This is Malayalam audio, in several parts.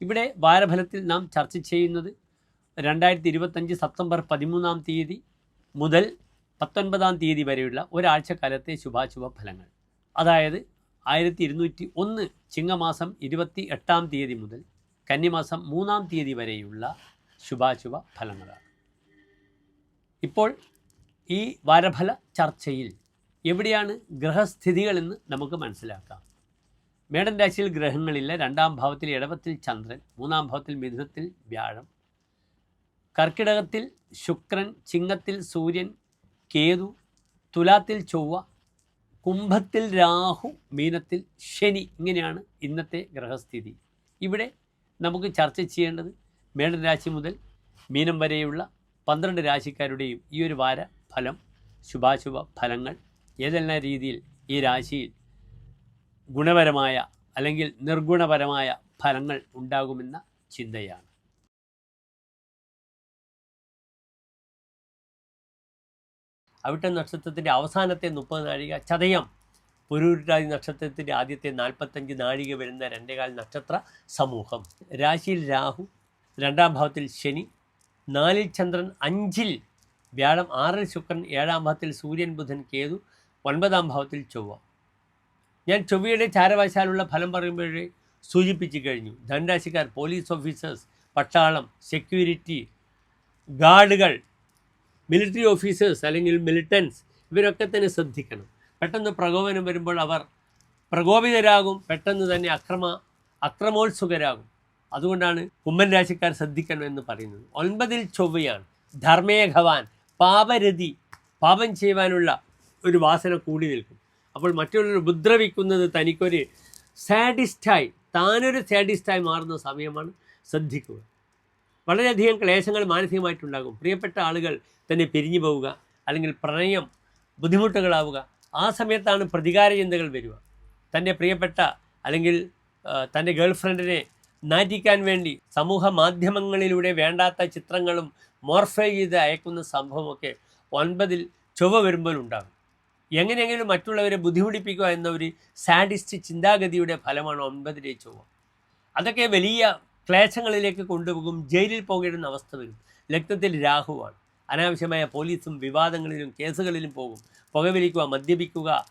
ഇവിടെ വാരഫലത്തിൽ നാം ചർച്ച ചെയ്യുന്നത് രണ്ടായിരത്തി ഇരുപത്തഞ്ച് സെപ്റ്റംബർ പതിമൂന്നാം തീയതി മുതൽ പത്തൊൻപതാം തീയതി വരെയുള്ള ഒരാഴ്ചക്കാലത്തെ ശുഭാശുഭ ഫലങ്ങൾ. അതായത് ആയിരത്തി ഇരുന്നൂറ്റി ഒന്ന് ചിങ്ങമാസം ഇരുപത്തി എട്ടാം തീയതി മുതൽ കന്നിമാസം മൂന്നാം തീയതി വരെയുള്ള ശുഭാശുഭ ഫലങ്ങളാണ്. ഇപ്പോൾ ഈ വാരഫല ചർച്ചയിൽ എവിടെയാണ് ഗ്രഹസ്ഥിതികളെന്ന് നമുക്ക് മനസ്സിലാക്കാം. മേടൻ രാശിയിൽ ഗ്രഹങ്ങളില്ല രണ്ടാം ഭാവത്തിൽ ഇടവത്തിൽ ചന്ദ്രൻ മൂന്നാം ഭാവത്തിൽ മിഥുനത്തിൽ വ്യാഴം. കർക്കിടകത്തിൽ ശുക്രൻ ചിങ്ങത്തിൽ സൂര്യൻ കേതു തുലാത്തിൽ ചൊവ്വ കുംഭത്തിൽ രാഹു മീനത്തിൽ ശനി ഇങ്ങനെയാണ് ഇന്നത്തെ ഗ്രഹസ്ഥിതി. ഇവിടെ നമുക്ക് ചർച്ച ചെയ്യേണ്ടത് മേടൻ രാശി മുതൽ മീനം വരെയുള്ള പന്ത്രണ്ട് രാശിക്കാരുടെയും ഈ ഒരു വാര ഫലം ശുഭാശുഭ ഫലങ്ങൾ ഏതെല്ലാം രീതിയിൽ ഈ രാശിയിൽ ഗുണപരമായ അല്ലെങ്കിൽ നിർഗുണപരമായ ഫലങ്ങൾ ഉണ്ടാകുമെന്ന ചിന്തയാണ്. അവിട്ട നക്ഷത്രത്തിന്റെ അവസാനത്തെ മുപ്പത് നാഴിക ചതയം. പുരൂരാതി നക്ഷത്രത്തിന്റെ ആദ്യത്തെ നാൽപ്പത്തഞ്ച് നാഴിക വരുന്ന രണ്ടേകാൽ നക്ഷത്ര സമൂഹം. രാശിയിൽ രാഹു രണ്ടാം ഭാവത്തിൽ ശനി നാലിൽ ചന്ദ്രൻ അഞ്ചിൽ വ്യാഴം ആറിൽ ശുക്രൻ ഏഴാം ഭാവത്തിൽ സൂര്യൻ ബുധൻ കേതു ഒൻപതാം ഭാവത്തിൽ ചൊവ്വ. ഞാൻ ചൊവ്വയുടെ ചാരവശാലുള്ള ഫലം പറയുമ്പോഴേ സൂചിപ്പിച്ചു കഴിഞ്ഞു. ധനരാശിക്കാർ പോലീസ് ഓഫീസേഴ്സ് പട്ടാളം സെക്യൂരിറ്റി ഗാർഡുകൾ മിലിറ്ററി ഓഫീസേഴ്സ് അല്ലെങ്കിൽ മിലിറ്റൻസ് ഇവരൊക്കെ തന്നെ ശ്രദ്ധിക്കണം. പെട്ടെന്ന് പ്രകോപനം വരുമ്പോൾ അവർ പ്രകോപിതരാകും പെട്ടെന്ന് തന്നെ അക്രമ അക്രമോത്സുകരാകും. അതുകൊണ്ടാണ് കുമ്മൻ രാശിക്കാർ ശ്രദ്ധിക്കണം എന്ന് പറയുന്നത്. ഒൻപതിൽ ചൊവ്വയാണ്. ധർമ്മേഘവാൻ പാപരതി പാപം ചെയ്യുവാനുള്ള ഒരു വാസന കൂടി നിൽക്കും. അപ്പോൾ മറ്റുള്ളവർ ഉപദ്രവിക്കുന്നത് തനിക്കൊരു സാഡിസ്റ്റായി താനൊരു സാഡിസ്റ്റായി മാറുന്ന സമയമാണ് ശ്രദ്ധിക്കുക. വളരെയധികം ക്ലേശങ്ങൾ മാനസികമായിട്ടുണ്ടാകും. പ്രിയപ്പെട്ട ആളുകൾ തന്നെ പിരിഞ്ഞു പോവുക അല്ലെങ്കിൽ പ്രണയം ബുദ്ധിമുട്ടുകളാവുക ആ സമയത്താണ് പ്രതികാര ചിന്തകൾ വരിക. തന്റെ പ്രിയപ്പെട്ട അല്ലെങ്കിൽ തന്റെ ഗേൾ ഫ്രണ്ടിനെ നാറ്റിക്കാൻ വേണ്ടി സമൂഹ മാധ്യമങ്ങളിലൂടെ വേണ്ടാത്ത ചിത്രങ്ങളും മോർഫൈ ചെയ്ത് അയക്കുന്ന സംഭവമൊക്കെ ഒൻപതിൽ ചൊവ്വ വരുമ്പോൾ ഉണ്ടാകും എങ്ങനെയെങ്കിലും മറ്റുള്ളവരെ ബുദ്ധിമുട്ടിപ്പിക്കുക എന്ന ഒരു സാഡിസ്റ്റ് ചിന്താഗതിയുടെ ഫലമാണ് ഒൻപതിലെ ചൊവ്വ. അതൊക്കെ വലിയ ക്ലേശങ്ങളിലേക്ക് കൊണ്ടുപോകും ജയിലിൽ പോകേണ്ടുന്ന അവസ്ഥ വരും. ലഗ്നത്തിൽ രാഹുവാണ്. അനാവശ്യമായ പോലീസും വിവാദങ്ങളിലും കേസുകളിലും പോകും. പുകവലിക്കുക മദ്യപിക്കുക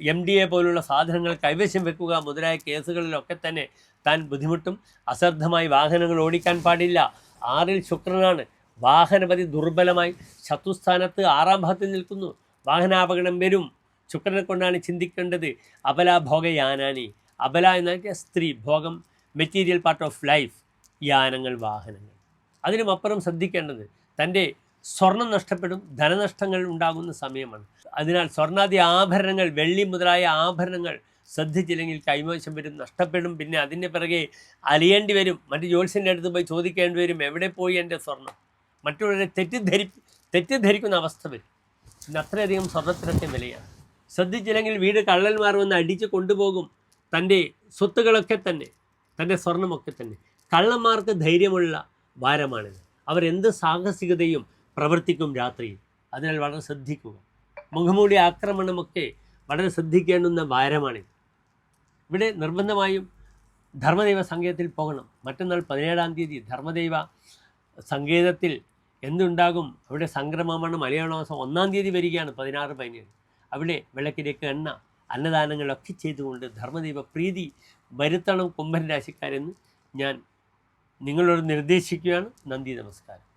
എം ഡി എ പോലുള്ള സാധനങ്ങൾ കൈവശം വെക്കുക മുതലായ കേസുകളിലൊക്കെ തന്നെ താൻ ബുദ്ധിമുട്ടും അശ്രദ്ധമായി വാഹനങ്ങൾ ഓടിക്കാൻ പാടില്ല. ആറിൽ ശുക്രനാണ്. വാഹനപതി ദുർബലമായി ശത്രുസ്ഥാനത്ത് ആറാം ഭാഗത്തിൽ നിൽക്കുന്നു. വാഹനാപകടം വരും. ശുക്രനെ കൊണ്ടാണ് ചിന്തിക്കേണ്ടത്. അബല ഭോഗയാനാനി. അബല എന്ന് വെച്ചാൽ സ്ത്രീ ഭോഗം മെറ്റീരിയൽ പാർട്ട് ഓഫ് ലൈഫ് യാനങ്ങൾ വാഹനങ്ങൾ. അതിനുമപ്പുറം ശ്രദ്ധിക്കേണ്ടത് തന്റെ സ്വർണം നഷ്ടപ്പെടും ധനനഷ്ടങ്ങൾ ഉണ്ടാകുന്ന സമയമാണ്. അതിനാൽ സ്വർണാദി ആഭരണങ്ങൾ വെള്ളി മുതലായ ആഭരണങ്ങൾ ശ്രദ്ധിച്ചില്ലെങ്കിൽ കൈമോശം വരും നഷ്ടപ്പെടും. പിന്നെ അതിന്റെ പിറകെ അലിയേണ്ടി വരും. മറ്റ് ജ്യോത്സ്യന്റെ അടുത്ത് പോയി ചോദിക്കേണ്ടി വരും എവിടെ പോയി എന്റെ സ്വർണം? മറ്റുള്ളവരെ തെറ്റിദ്ധരി തെറ്റിദ്ധരിക്കുന്ന അവസ്ഥ വരും. ഇന്ന് അത്രയധികം സ്വർണത്തിനൊക്കെ വിലയാണ്. ശ്രദ്ധിച്ചില്ലെങ്കിൽ വീട് കള്ളന്മാർ വന്ന് അടിച്ച് കൊണ്ടുപോകും. തന്റെ സ്വത്തുകളൊക്കെ തന്നെ തന്റെ സ്വർണമൊക്കെ തന്നെ. കള്ളന്മാർക്ക് ധൈര്യമുള്ള വാരമാണിത്. അവരെന്ത് സാഹസികതയും പ്രവർത്തിക്കും രാത്രിയിൽ. അതിനാൽ വളരെ ശ്രദ്ധിക്കുക. മുഖമൂടി ആക്രമണമൊക്കെ വളരെ ശ്രദ്ധിക്കേണ്ടുന്ന വാരമാണിത്. ഇവിടെ നിർബന്ധമായും ധർമ്മദൈവ സങ്കേതത്തിൽ പോകണം. മറ്റന്നാൾ പതിനേഴാം തീയതി ധർമ്മദൈവ സങ്കേതത്തിൽ എന്തുണ്ടാകും? അവിടെ സംക്രമമാണ് മലയാള മാസം ഒന്നാം തീയതി വരികയാണ് പതിനാറ് പതിനേഴ്. അവിടെ വിളക്കിലേക്ക് എണ്ണ അന്നദാനങ്ങളൊക്കെ ചെയ്തുകൊണ്ട് ധർമ്മദൈവ പ്രീതി വരുത്തണം കുംഭൻ രാശിക്കാരെന്ന് ഞാൻ നിങ്ങളോട് നിർദ്ദേശിക്കുകയാണ്. നന്ദി നമസ്കാരം.